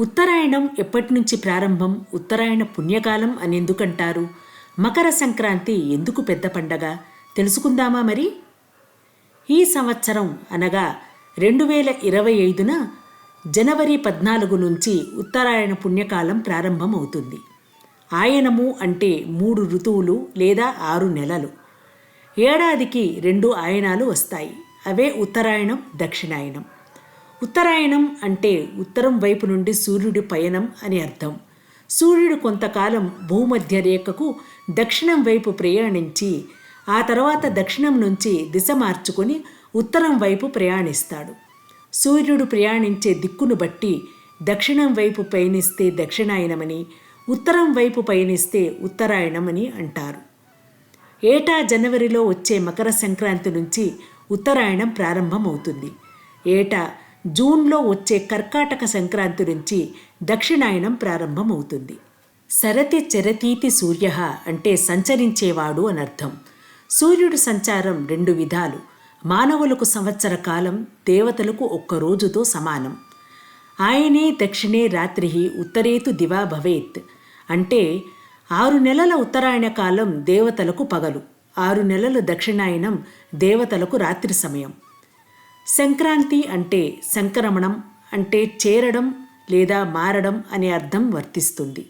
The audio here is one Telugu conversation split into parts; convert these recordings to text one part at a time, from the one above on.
ఉత్తరాయణం ఎప్పటి నుంచి ప్రారంభం? ఉత్తరాయణ పుణ్యకాలం అని ఎందుకంటారు? మకర సంక్రాంతి ఎందుకు పెద్ద పండగ? తెలుసుకుందామా మరి? ఈ సంవత్సరం అనగా రెండు వేల ఇరవై ఐదున జనవరి పద్నాలుగు నుంచి ఉత్తరాయణ పుణ్యకాలం ప్రారంభమవుతుంది. ఆయనము అంటే మూడు ఋతువులు లేదా ఆరు నెలలు. ఏడాదికి రెండు ఆయనాలు వస్తాయి. అవే ఉత్తరాయణం దక్షిణాయనం. ఉత్తరాయణం అంటే ఉత్తరం వైపు నుండి సూర్యుడి పయనం అని అర్థం. సూర్యుడు కొంతకాలం భూమధ్య రేఖకు దక్షిణం వైపు ప్రయాణించి ఆ తర్వాత దక్షిణం నుంచి దిశ మార్చుకొని ఉత్తరం వైపు ప్రయాణిస్తాడు. సూర్యుడు ప్రయాణించే దిక్కును బట్టి దక్షిణం వైపు పయనిస్తే దక్షిణాయనమని ఉత్తరం వైపు పయనిస్తే ఉత్తరాయణమని అంటారు. ఏటా జనవరిలో వచ్చే మకర సంక్రాంతి నుంచి ఉత్తరాయణం ప్రారంభమవుతుంది. ఏటా జూన్లో వచ్చే కర్కాటక సంక్రాంతి నుంచి దక్షిణాయనం ప్రారంభమవుతుంది. సరతి చరతీతి సూర్య అంటే సంచరించేవాడు అనర్థం సూర్యుడు సంచారం రెండు విధాలు. మానవులకు సంవత్సర కాలం దేవతలకు ఒక్క రోజుతో సమానం. ఆయనే దక్షిణే రాత్రి ఉత్తరేతు దివా భవేత్. అంటే ఆరు నెలల ఉత్తరాయణ కాలం దేవతలకు పగలు. ఆరు నెలలు దక్షిణాయనం దేవతలకు రాత్రి సమయం. సంక్రాంతి అంటే సంక్రమణం అంటే చేరడం లేదా మారడం అనే అర్థం వర్తిస్తుంది.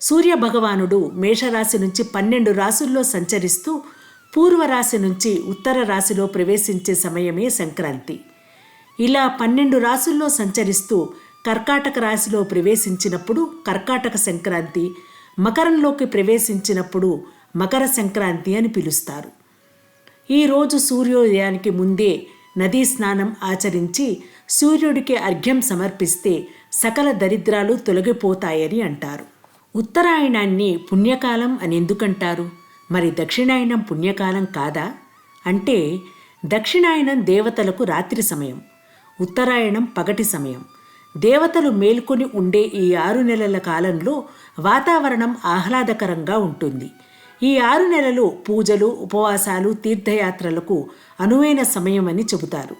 సూర్య భగవానుడు మేషరాశి నుంచి పన్నెండు రాసుల్లో సంచరిస్తూ పూర్వరాశి నుంచి ఉత్తర రాశిలో ప్రవేశించే సమయమే సంక్రాంతి. ఇలా పన్నెండు రాసుల్లో సంచరిస్తూ కర్కాటక రాశిలో ప్రవేశించినప్పుడు కర్కాటక సంక్రాంతి మకరంలోకి ప్రవేశించినప్పుడు మకర సంక్రాంతి అని పిలుస్తారు. ఈరోజు సూర్యోదయానికి ముందే నదీ స్నానం ఆచరించి సూర్యుడికి అర్ఘ్యం సమర్పిస్తే సకల దరిద్రాలు తొలగిపోతాయని అంటారు. ఉత్తరాయణాన్ని పుణ్యకాలం అని ఎందుకంటారు? మరి దక్షిణాయనం పుణ్యకాలం కాదా? అంటే దక్షిణాయనం దేవతలకు రాత్రి సమయం ఉత్తరాయణం పగటి సమయం. దేవతలు మేల్కొని ఉండే ఈ ఆరు నెలల కాలంలో వాతావరణం ఆహ్లాదకరంగా ఉంటుంది. ఈ ఆరు నెలలు పూజలు ఉపవాసాలు తీర్థయాత్రలకు అనువైన సమయమని చెబుతారు.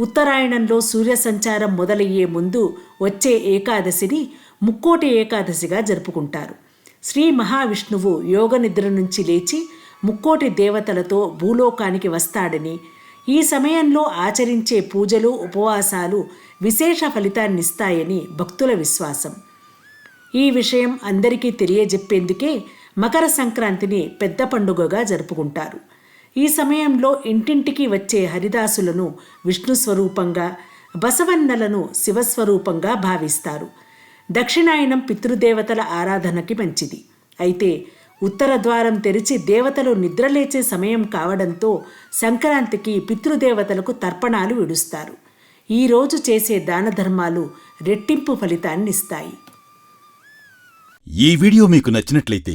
ఉత్తరాయణంలో సూర్య సంచారం మొదలయ్యే ముందు వచ్చే ఏకాదశిని ముక్కోటి ఏకాదశిగా జరుపుకుంటారు. శ్రీ మహావిష్ణువు యోగ నిద్ర నుంచి లేచి ముక్కోటి దేవతలతో భూలోకానికి వస్తాడని ఈ సమయంలో ఆచరించే పూజలు ఉపవాసాలు విశేష ఫలితాన్నిస్తాయని భక్తుల విశ్వాసం. ఈ విషయం అందరికీ తెలియజెప్పేందుకే మకర సంక్రాంతిని పెద్ద పండుగగా జరుపుకుంటారు. ఈ సమయంలో ఇంటింటికి వచ్చే హరిదాసులను విష్ణు స్వరూపంగా బసవన్నలను శివస్వరూపంగా భావిస్తారు. దక్షిణాయనం పితృదేవతల ఆరాధనకి మంచిది. అయితే ఉత్తర ద్వారం తెరిచి దేవతలు నిద్రలేచే సమయం కావడంతో సంక్రాంతికి పితృదేవతలకు తర్పణాలు విడుస్తారు. ఈరోజు చేసే దాన ధర్మాలు రెట్టింపు ఫలితాన్నిస్తాయి ఈ వీడియో మీకు నచ్చినట్లయితే